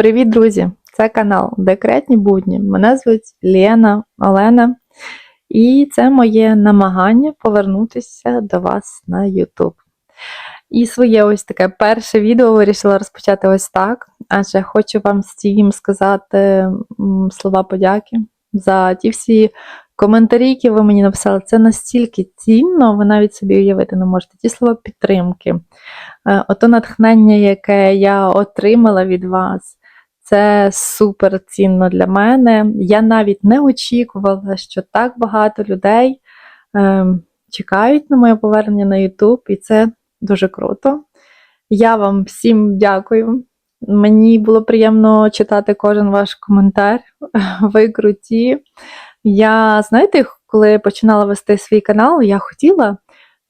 Привіт, друзі! Це канал Декретні будні. Мене звуть Лена Олена, і це моє намагання повернутися до вас на YouTube. І своє ось таке перше відео вирішила розпочати ось так, адже хочу вам всім сказати слова подяки за ті всі коментарі, які ви мені написали. Це настільки цінно, ви навіть собі уявити не можете. Ті слова підтримки. Е, Ото натхнення, яке я отримала від вас, це супер цінно для мене. Я навіть не очікувала, що так багато людей е, чекають на моє повернення на YouTube, і це дуже круто. Я вам всім дякую. Мені було приємно читати кожен ваш коментар. Ви круті. Я, знаєте, коли починала вести свій канал, я хотіла,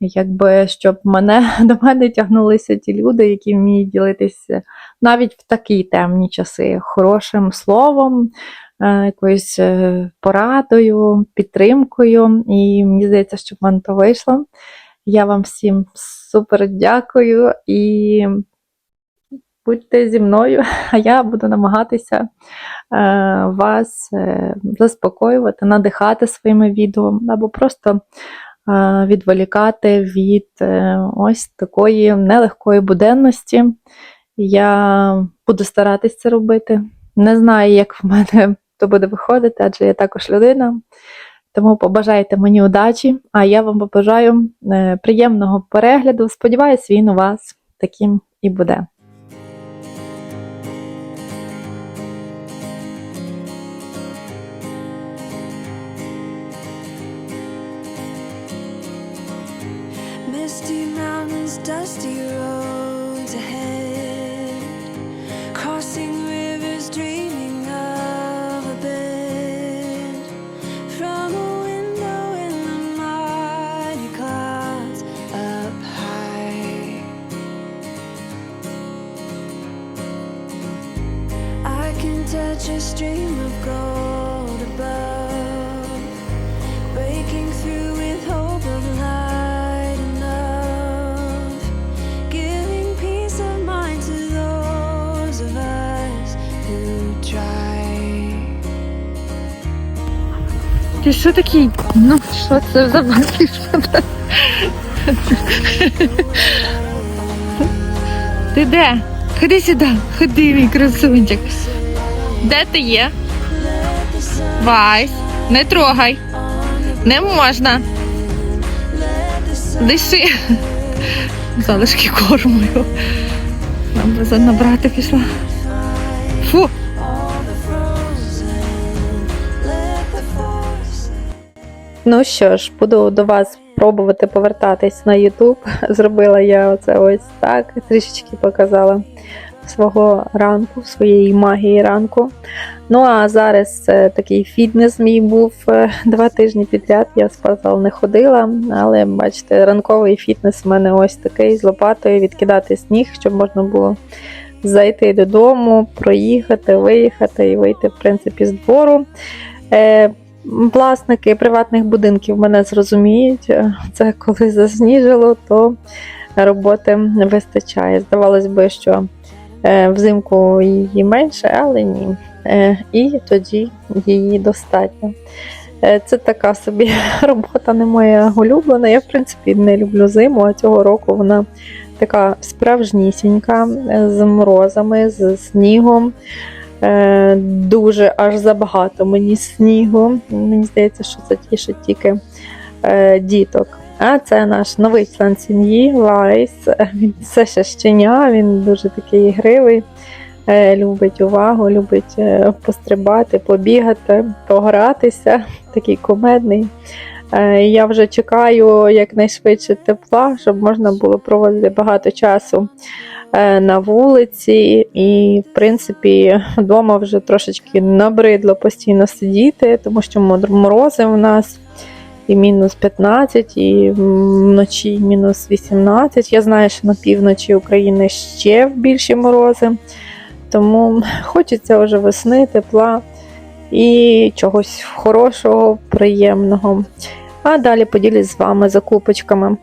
якби, щоб мене до мене тягнулися ті люди, які вміють ділитися навіть в такі темні часи хорошим словом, е, якоюсь е, порадою, підтримкою. І мені здається, що в мене то вийшло. Я вам всім супер дякую і будьте зі мною, а я буду намагатися е, вас заспокоювати, надихати своїми відео або просто відволікати від ось такої нелегкої буденності. Я буду старатися це робити. Не знаю, як в мене то буде виходити, адже я також людина. Тому побажайте мені удачі, а я вам побажаю е, приємного перегляду. Сподіваюсь, він у вас таким і буде. Misty mountains, dusty roads ahead. Ти що такий? Ну, що це за батюшка? Ти де? Ходи сюди, ходи, мій красунчик. Де ти є? Вайс, не трогай. Не можна. Диши. Залишки корму. Нам би набрати пішла. Ну що ж, буду до вас пробувати повертатись на YouTube. Зробила я оце ось так, трішечки показала свого ранку, своєї магії ранку. Ну а зараз е, такий фітнес мій був е, два тижні підряд. Я в спортзал не ходила, але бачите, ранковий фітнес в мене ось такий з лопатою відкидати сніг, щоб можна було зайти додому, проїхати, виїхати і вийти, в принципі, з двору. Е, Власники приватних будинків мене зрозуміють. Це коли засніжило, то роботи вистачає. Здавалось би, що е, взимку її менше, але ні. Е, І тоді її достатньо. Е, Це така собі робота не моя улюблена. Я, в принципі, не люблю зиму, а цього року вона така справжнісінька, з морозами, з снігом. Е, дуже аж забагато мені снігу. Мені здається, що це тішить тільки е, діток. А це наш новий член сім'ї Лайс. Він все ще щеня, він дуже такий ігривий, е, любить увагу, любить пострибати, побігати, погратися, такий комедний. Е, Я вже чекаю якнайшвидше тепла, щоб можна було проводити багато часу е, на вулиці, і, в принципі, вдома вже трошечки набридло постійно сидіти, тому що мор- морози в нас і мінус 15, і вночі мінус 18. Я знаю, що на півночі України ще більші морози, тому хочеться вже весни, тепла і чогось хорошого, приємного. А далі поділюсь з вами закупочками.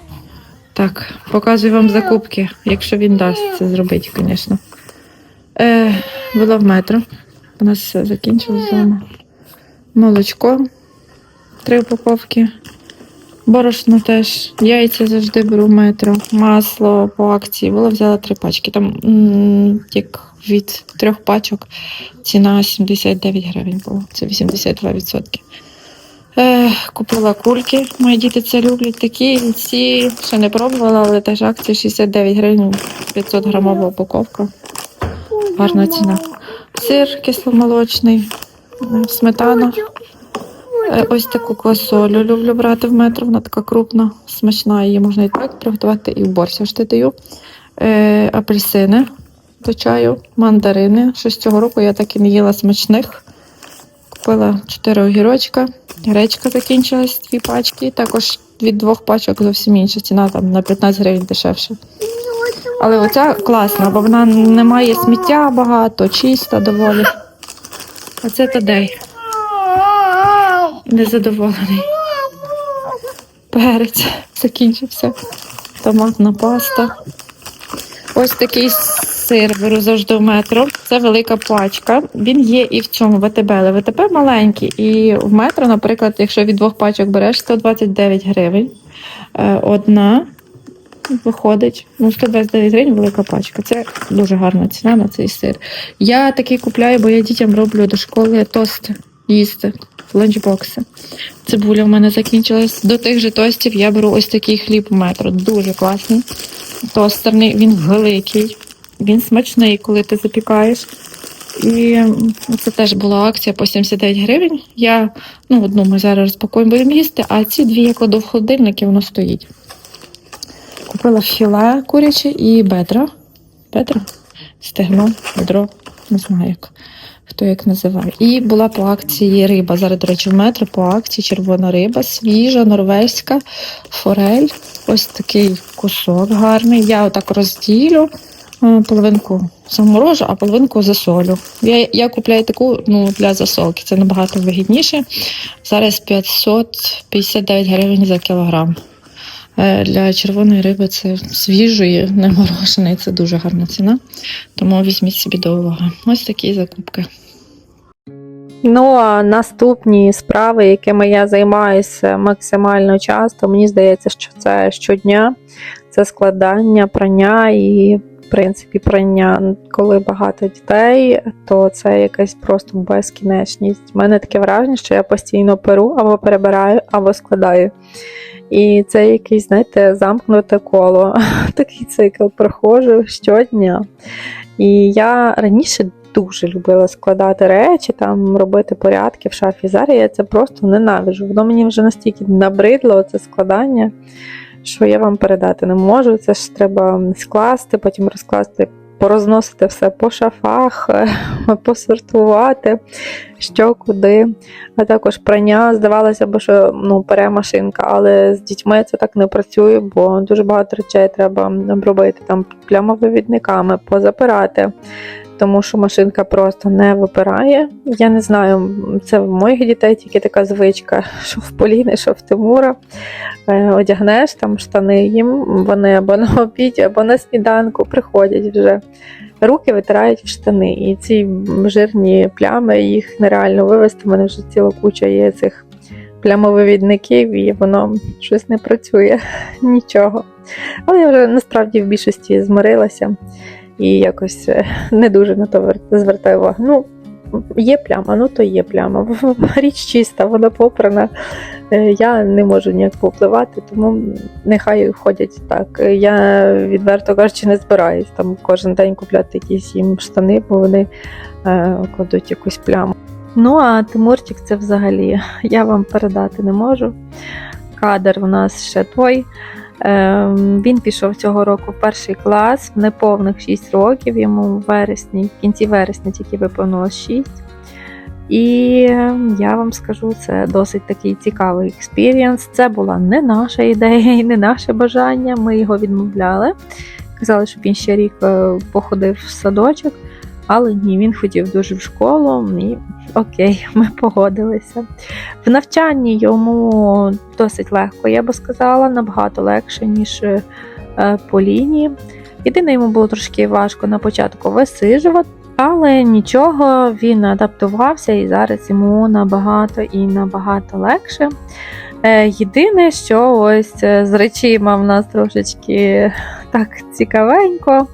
Так, показую вам закупки, якщо він дасть це зробити, звісно. Е, була в метро. У нас все закінчилось вдома. Молочко, три упаковки. Борошно теж. Яйця завжди беру в метро. Масло по акції. Було взяла три пачки. Там як від трьох пачок ціна 79 гривень була. Це 82%. Купила кульки. Мої діти це люблять. Такі ці ще не пробувала, але теж акція 69 гривень, 500 грамова упаковка. Гарна ціна. Сир кисломолочний, сметана. Е, Ось таку квасолю люблю брати в метро. Вона така крупна, смачна. Її можна і так приготувати, і в борщ завжди даю. Е, апельсини до чаю, мандарини. Щось цього року я так і не їла смачних. Купила 4 огірочка, гречка закінчилась, дві пачки. Також від двох пачок зовсім інша ціна, там на 15 гривень дешевше. Але оця класна, бо вона не має сміття багато, чиста доволі. А це Тадей. Незадоволений. Перець закінчився. Томатна паста. Ось такий сир беру завжди в метро. Це велика пачка. Він є і в цьому ВТБ, але ВТБ маленький. І в метро, наприклад, якщо від двох пачок береш 129 гривень. Е, Одна виходить. Ну, 129 гривень велика пачка. Це дуже гарна ціна на цей сир. Я такий купляю, бо я дітям роблю до школи тост їсти. Ланчбокси. Цибуля в мене закінчилась. До тих же тостів я беру ось такий хліб метро. Дуже класний. Тостерний, він великий, він смачний, коли ти запікаєш. І це теж була акція по 79 гривень. Я ну, одну ми зараз розпакуємо, будемо їсти, а ці дві я кладу в холодильник і воно стоїть. Купила філе куряче і бедра. Бедра? Стегно, бедро, не знаю як. Хто як називає. І була по акції риба. Зараз, до речі, в метро по акції червона риба, свіжа, норвезька, форель. Ось такий кусок гарний. Я отак розділю. Е, Половинку заморожу, а половинку засолю. Я, я купляю таку ну, для засолки, це набагато вигідніше. Зараз 559 гривень за кілограм. Е, Для червоної риби це свіжої, не мороженої, це дуже гарна ціна. Тому візьміть собі до уваги. Ось такі закупки. Ну а наступні справи, якими я займаюся максимально часто, мені здається, що це щодня, це складання, прання і, в принципі, прання. Коли багато дітей, то це якась просто безкінечність. У мене таке враження, що я постійно перу або перебираю, або складаю. І це якесь, знаєте, замкнуте коло. Такий цикл проходжу щодня. І я раніше дуже любила складати речі, там робити порядки в шафі. Зараз я це просто ненавиджу. Воно мені вже настільки набридло це складання, що я вам передати не можу. Це ж треба скласти, потім розкласти, порозносити все по шафах, посортувати, що куди. А також прання. Здавалося б, що ну, пере машинка, але з дітьми це так не працює, бо дуже багато речей треба обробити там плямовивідниками, позапирати тому що машинка просто не випирає. Я не знаю, це в моїх дітей тільки така звичка, що в Поліни, що в Тимура. Е, Одягнеш там штани їм, вони або на обіді, або на сніданку приходять вже. Руки витирають в штани, і ці жирні плями їх нереально вивести. У мене вже ціла куча є цих плямовивідників, і воно щось не працює, нічого. Але я вже насправді в більшості змирилася і якось е, не дуже на то звертаю увагу. Ну, є пляма, ну то є пляма. Річ чиста, вона попрана. Е, Я не можу ніяк повпливати, тому нехай ходять так. Е, Я відверто кажучи, не збираюсь там кожен день купляти якісь їм штани, бо вони е, кладуть якусь пляму. Ну а Тимурчик це взагалі я вам передати не можу. Кадр у нас ще той. Ем, Він пішов цього року в перший клас в неповних 6 років. Йому в вересні, в кінці вересня тільки виповнилось 6. І ем, я вам скажу, це досить такий цікавий експірієнс. Це була не наша ідея і не наше бажання. Ми його відмовляли. Казали, щоб він ще рік е, походив в садочок, але ні, він хотів дуже в школу, і окей, ми погодилися. В навчанні йому досить легко, я би сказала, набагато легше, ніж е, по лінії. Єдине, йому було трошки важко на початку висижувати, Але нічого, він адаптувався і зараз йому набагато і набагато легше. Е, Єдине, що ось е, з речима в нас трошечки так цікавенько,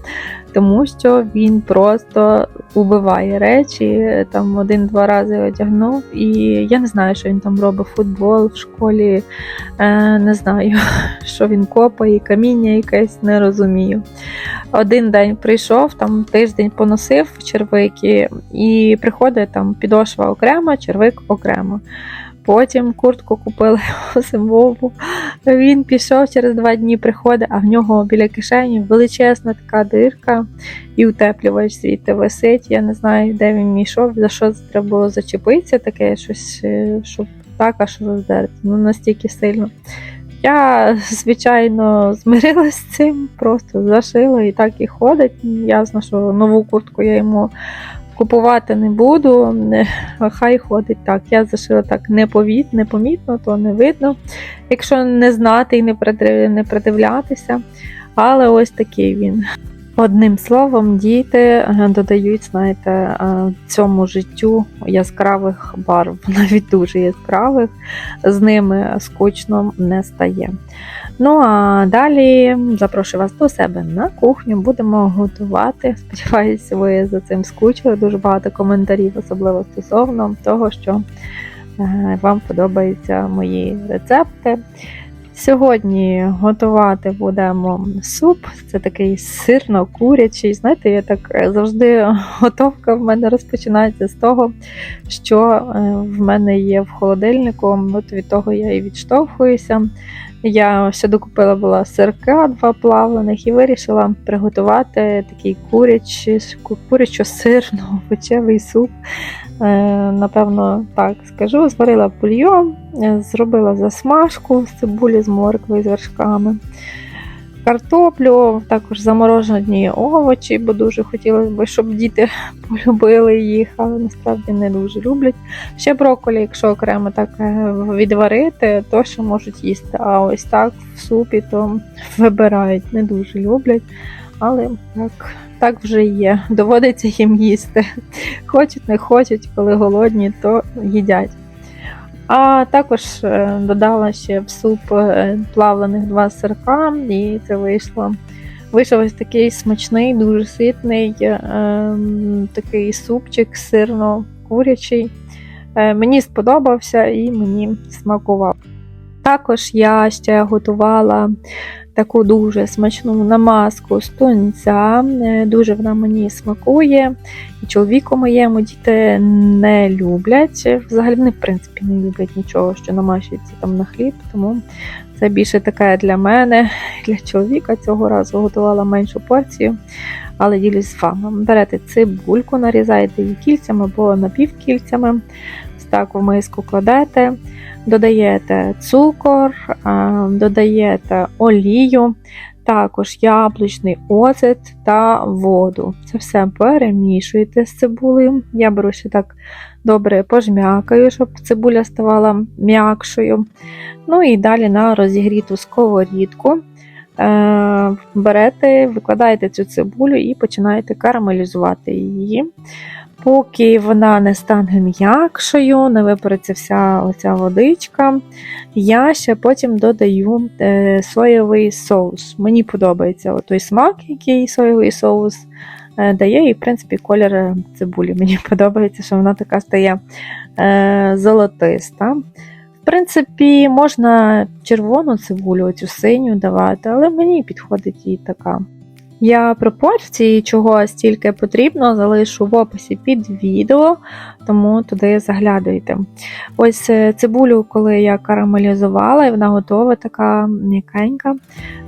тому що він просто убиває речі, там один-два рази одягнув, і я не знаю, що він там робить футбол в школі. Е, не знаю, що він копає, каміння якесь не розумію. Один день прийшов, там тиждень поносив червики, і приходить там підошва окремо, червик окремо. Потім куртку купили зимову. Він пішов через два дні, приходить, а в нього біля кишені величезна така дирка і утеплювач звідти висить. Я не знаю, де він йшов, за що треба було зачепитися, таке щось, е, щоб так аж роздерти. Ну настільки сильно. Я, звичайно, змирилась з цим, просто зашила і так і ходить. Ясно, що нову куртку я йому купувати не буду. Хай ходить так. Я зашила так неповіт, непомітно, то не видно, якщо не знати і не придивлятися. Але ось такий він. Одним словом, діти е, додають, знаєте, е, цьому життю яскравих барв, навіть дуже яскравих, з ними скучно не стає. Ну а далі запрошую вас до себе на кухню. Будемо готувати. Сподіваюся, ви за цим скучили. Дуже багато коментарів, особливо стосовно того, що е, вам подобаються мої рецепти. Сьогодні готувати будемо суп. Це такий сирно-курячий. Знаєте, я так е, завжди готовка в мене розпочинається з того, що е, в мене є в холодильнику. От від того я і відштовхуюся. Я ще докупила була сирка два плавлених і вирішила приготувати такий курячий, курячо-сирно овочевий суп. Е, Напевно, так скажу. Зварила бульйон, е, зробила засмажку з цибулі з морквою з вершками. Картоплю, також заморожені овочі, бо дуже хотілося б, щоб діти полюбили їх, але насправді не дуже люблять. Ще брокколі, якщо окремо так е, відварити, то що можуть їсти. А ось так в супі то вибирають, не дуже люблять. Але так, так вже є. Доводиться їм їсти. Хочуть, не хочуть, коли голодні, то їдять. А також е, додала ще в суп е, плавлених два сирка, і це вийшло. Вийшов ось такий смачний, дуже ситний е, ем, такий супчик сирно-курячий. Мені сподобався і мені смакував. Також я ще готувала таку дуже смачну намазку з тунця. Е, Дуже вона мені смакує. І чоловіку моєму діти не люблять. Взагалі вони, в принципі, не люблять нічого, що намащується там на хліб, тому це більше таке для мене, для чоловіка. Цього разу готувала меншу порцію, але ділюсь з вами. Берете цибульку, нарізаєте її кільцями або напівкільцями, так в миску кладете, додаєте цукор, додаєте олію також яблучний оцет та воду. Це все перемішуєте з цибулею. Я беру ще так добре пожмякаю, щоб цибуля ставала м'якшою. Ну і далі на розігріту сковорідку е, берете, викладаєте цю цибулю і починаєте карамелізувати її. Поки вона не стане м'якшою, не випариться вся оця водичка, я ще потім додаю е, соєвий соус. Мені подобається той смак, який соєвий соус е, дає, і, в принципі, колір цибулі. Мені подобається, що вона така стає е, золотиста. В принципі, можна червону цибулю, оцю синю давати, але мені підходить і така. Я пропорції, чого стільки потрібно, залишу в описі під відео, тому туди заглядуйте. Ось е, цибулю, коли я карамелізувала, і вона готова, така м'якенька,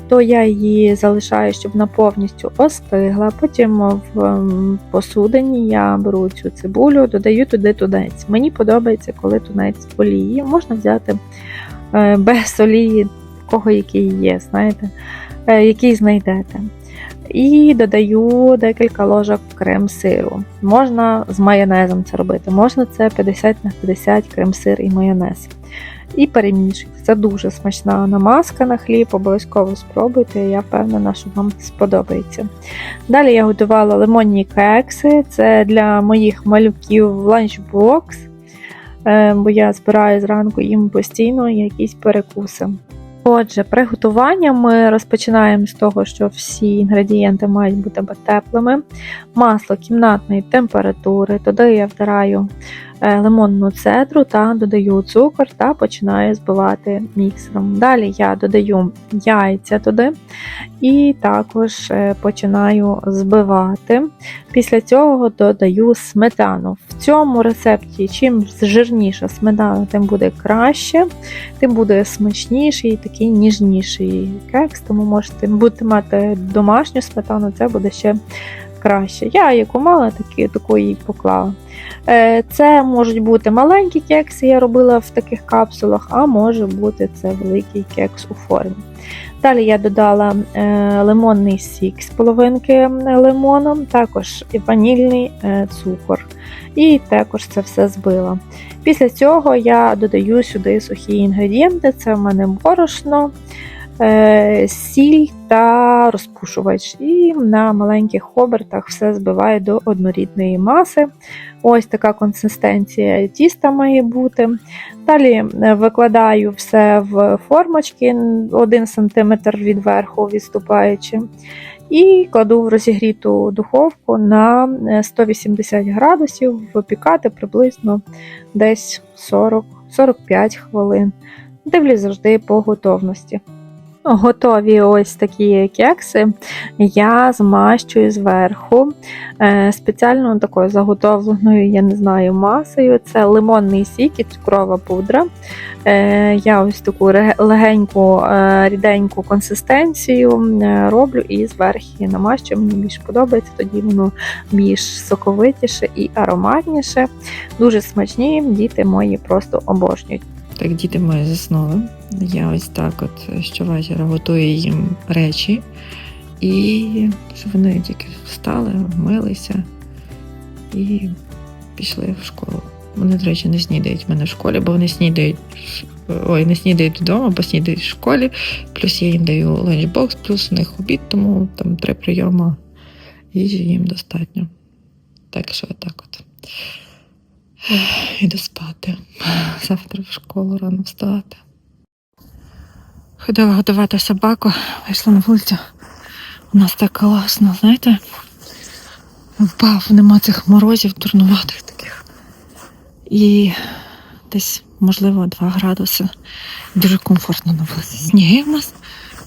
то я її залишаю, щоб вона повністю остигла. Потім в ем, посудині я беру цю цибулю, додаю туди тунець. Мені подобається, коли тунець в олії. Можна взяти е, без олії, кого який є, знаєте, е, який знайдете. І додаю декілька ложок крем-сиру. Можна з майонезом це робити, можна це 50 на 50 крем-сир і майонез. і перемішуйте. Це дуже смачна намазка на хліб, обов'язково спробуйте, я впевнена, що вам сподобається. Далі я готувала лимонні кекси, це для моїх малюків ланчбокс, е, бо я збираю зранку їм постійно якісь перекуси. Отже, приготування ми розпочинаємо з того, що всі інгредієнти мають бути теплими. Масло кімнатної температури, туди я вдираю лимонну цедру та додаю цукор та починаю збивати міксером. Далі я додаю яйця туди і також е, починаю збивати. Після цього додаю сметану. В цьому рецепті чим жирніша сметана, тим буде краще, тим буде смачніший і такий ніжніший кекс, тому можете будете мати домашню сметану, це буде ще краще. Я яку мала, таку і поклала. Е, Це можуть бути маленькі кекси, я робила в таких капсулах, а може бути це великий кекс у формі. Далі я додала е, лимонний сік з половинки лимоном, також ванільний е, цукор. І також це все збила. Після цього я додаю сюди сухі інгредієнти: це в мене борошно, сіль та розпушувач. І на маленьких обертах все збиваю до однорідної маси. Ось така консистенція тіста має бути. Далі е, викладаю все в формочки 1 см від верху відступаючи. І кладу в розігріту духовку на е, 180 градусів, випікати приблизно десь 40-45 хвилин. Дивлюсь завжди по готовності. Готові ось такі кекси. Я змащую зверху е, спеціально такою заготовленою, я не знаю, масою. Це лимонний сік і цукрова пудра. Е, Я ось таку легеньку, е, ріденьку консистенцію роблю і зверху намащую. Мені більш подобається, тоді воно більш соковитіше і ароматніше. Дуже смачні, діти мої просто обожнюють. Так, діти мої заснули. Я ось так от щовечора готую їм речі. І щоб вони тільки встали, вмилися і пішли в школу. Вони, до речі, не снідають в мене в школі, бо вони снідають. Ой, не снідають вдома, бо снідають в школі. Плюс я їм даю ланчбокс, плюс у них обід, тому там три прийоми їжі їм достатньо. Так що так от. Іду спати. Завтра в школу рано вставати. Ходила годувати собаку, вийшла на вулицю. У нас так класно, знаєте? Впав, нема цих морозів дурнуватих таких. І десь, можливо, 2 градуси. Дуже комфортно на вулиці. Сніги в нас.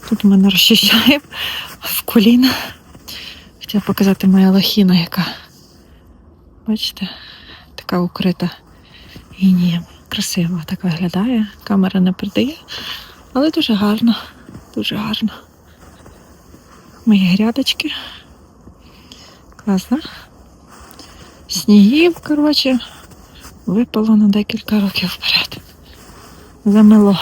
Тут ми не розчищаємо в коліна. Хотіла показати моя лохіна, яка, бачите, така укрита інієм. Красиво так виглядає. Камера не передає, але дуже гарно, дуже гарно. Мої грядочки. Класно. Снігів, коротше, випало на декілька років вперед. Замело.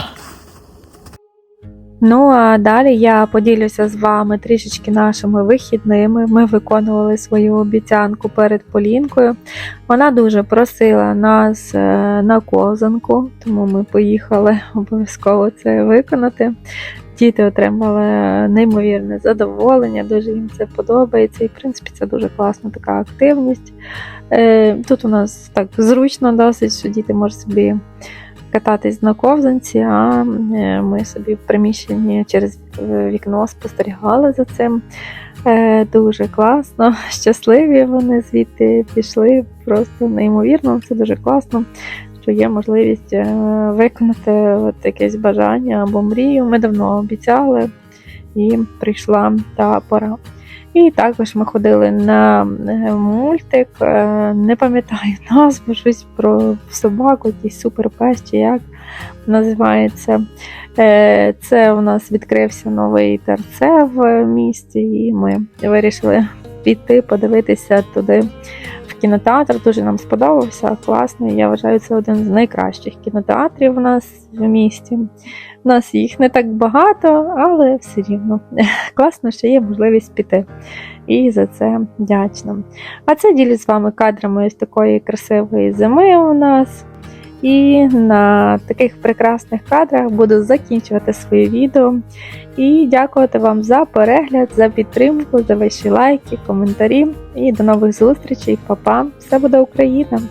Ну а далі я поділюся з вами трішечки нашими вихідними. Ми виконували свою обіцянку перед Полінкою. Вона дуже просила нас е, на ковзанку, тому ми поїхали обов'язково це виконати. Діти отримали неймовірне задоволення, дуже їм це подобається. І в принципі це дуже класна така активність. Е, Тут у нас так зручно досить, що діти можуть собі кататись на ковзанці, а е, ми собі в приміщенні через е, вікно спостерігали за цим. Е, Дуже класно, щасливі вони звідти пішли. Просто неймовірно, це дуже класно, що є можливість виконати от якесь бажання або мрію. Ми давно обіцяли, і прийшла та пора. І також ми ходили на е, мультик, е, не пам'ятаю назву, щось про собаку, якийсь суперпес чи як називається. Е, Це у нас відкрився новий ТРЦ в місті, і ми вирішили піти, подивитися туди кінотеатр. Дуже нам сподобався, класний. Я вважаю, це один з найкращих кінотеатрів у нас в місті. У нас їх не так багато, але все рівно класно, що є можливість піти. І за це вдячна. А це ділю з вами кадрами ось такої красивої зими у нас. І на таких прекрасних кадрах буду закінчувати своє відео. І дякувати вам за перегляд, за підтримку, за ваші лайки, коментарі. І до нових зустрічей, Па-па! Все буде Україна!